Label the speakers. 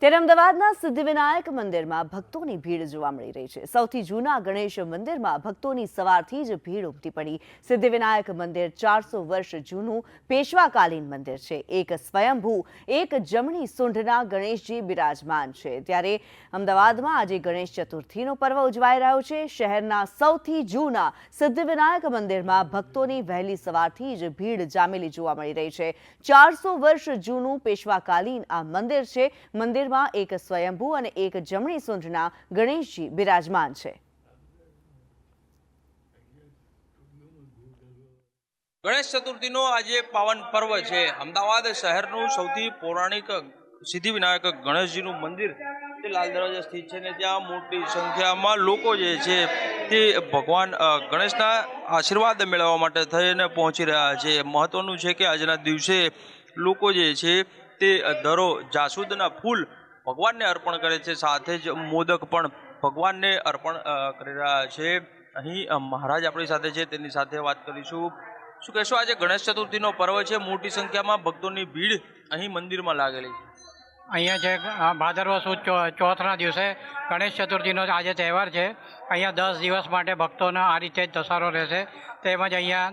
Speaker 1: ત્યારે અમદાવાદના સિદ્ધિવિનાયક મંદિરમાં ભક્તોની ભીડ જોવા મળી રહી છે. સૌથી જૂના ગણેશ મંદિરમાં ભક્તોની સવારથી જ ભીડ ઉમટી પડી. સિદ્ધિવિનાયક મંદિર ચારસો વર્ષ જૂનું પેશવાકાલીન મંદિર છે. એક સ્વયંભૂ, એક જમણી સૂંઢના ગણેશજી બિરાજમાન છે. ત્યારે અમદાવાદમાં આજે ગણેશ ચતુર્થીનો પર્વ ઉજવાઈ રહ્યો છે. શહેરના સૌથી જૂના સિદ્ધિવિનાયક મંદિરમાં ભક્તોની વહેલી સવારથી જ ભીડ જામેલી જોવા મળી રહી છે. ચારસો વર્ષ જૂનું પેશવાકાલીન આ મંદિર છે. મંદિરમાં એક સ્વયંભૂ અને એક જમણી સૂંઢના ગણેશજી બિરાજમાન છે.
Speaker 2: ગણેશ ચતુર્થીનો આજે પાવન પર્વ છે. અમદાવાદ શહેરનું સૌથી પૌરાણિક સિદ્ધિવિનાયક ગણેશજીનું મંદિર લાલ દરવાજા સ્થિત છે ને ત્યાં મોટી સંખ્યામાં લોકો જે છે તે ભગવાન ગણેશના આશીર્વાદ મેળવવા માટે થઈને પહોંચી રહ્યા છે. મહત્વનું છે કે આજના દિવસે લોકો જે છે તે દરો જાસૂદના ફૂલ ભગવાનને અર્પણ કરે છે. સાથે જ મોદક પણ ભગવાનને અર્પણ કરી રહ્યા છે. અહીં મહારાજ આપણી સાથે છે, તેની સાથે વાત કરીશું. શું કહેશો આજે ગણેશ ચતુર્થીનો પર્વ છે? મોટી સંખ્યામાં ભક્તોની ભીડ અહીં મંદિરમાં લાગેલી છે.
Speaker 3: અહીંયા છે ભાદરવ સુદ ચોથના દિવસે ગણેશ ચતુર્થીનો આજે તહેવાર છે. અહીંયા દસ દિવસ માટે ભક્તોનો આ રીતે જ ધસારો રહેશે. તેમજ અહીંયા